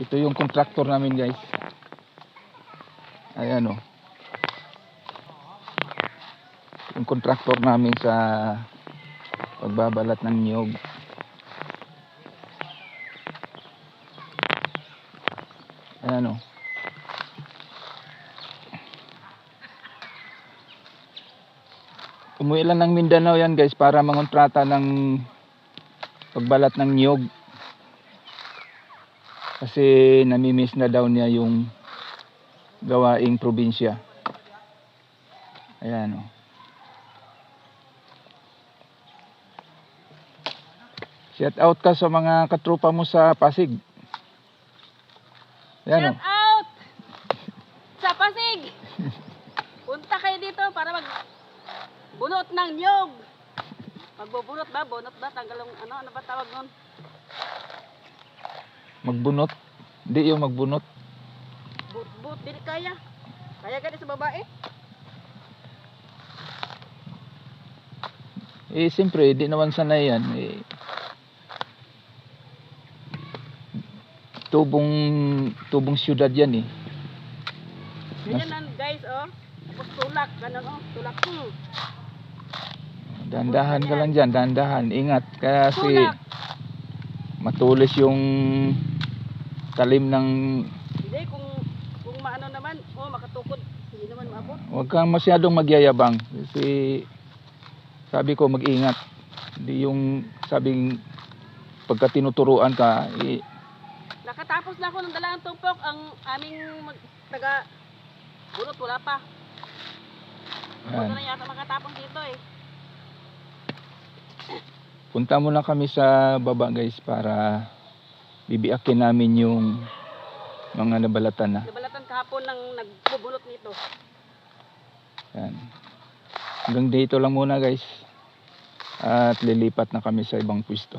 Ito yung contractor namin guys. Ayan o. Yung contractor namin sa pagbabalat ng niyog. Ayan o. Umuwi lang ng Mindanao yan guys para mangontrata ng pagbalat ng niyog. Kasi namimiss na daw niya yung gawaing probinsya. Ayan o. Shout out ka sa mga katropa mo sa Pasig. Ayan o. Shout out! Sa Pasig! Punta kayo dito para mag bunot ng niyog. Magbubunot ba? Bunot ba? Tanggalong ano? Ano ba tawag nun? Magbunot. Hindi yung magbunot. But-but. Dili kaya. Kaya gani sa babae? Eh, siyempre, di naman sanay yan. Eh, tubong, tubong syudad yan eh. Ganyan guys oh. Tapos tulak. Ganun oh. Tulak. Hmm. Dandahan ka lang dyan, dandahan. Ingat. Kaya si Tulak. matulis yung talim ng... Hindi kung kung maano naman. Oh makatukod. Hindi naman maabot. Huwag kang masyadong magyayabang. Kasi sabi ko mag-ingat. Hindi yung sabing pagka tinuturuan ka, eh, Nakatapos na ako ng dalang tumpok. Ang aming mag, taga bunot wala pa. Ako yan. na yata makatapos dito eh. punta muna kami sa baba guys para bibiakin namin yung mga nabalatan na. Nabalatan kahapon ng nagbubunot nito. Yan. Hanggang dito lang muna guys. At lilipat na kami sa ibang pwesto.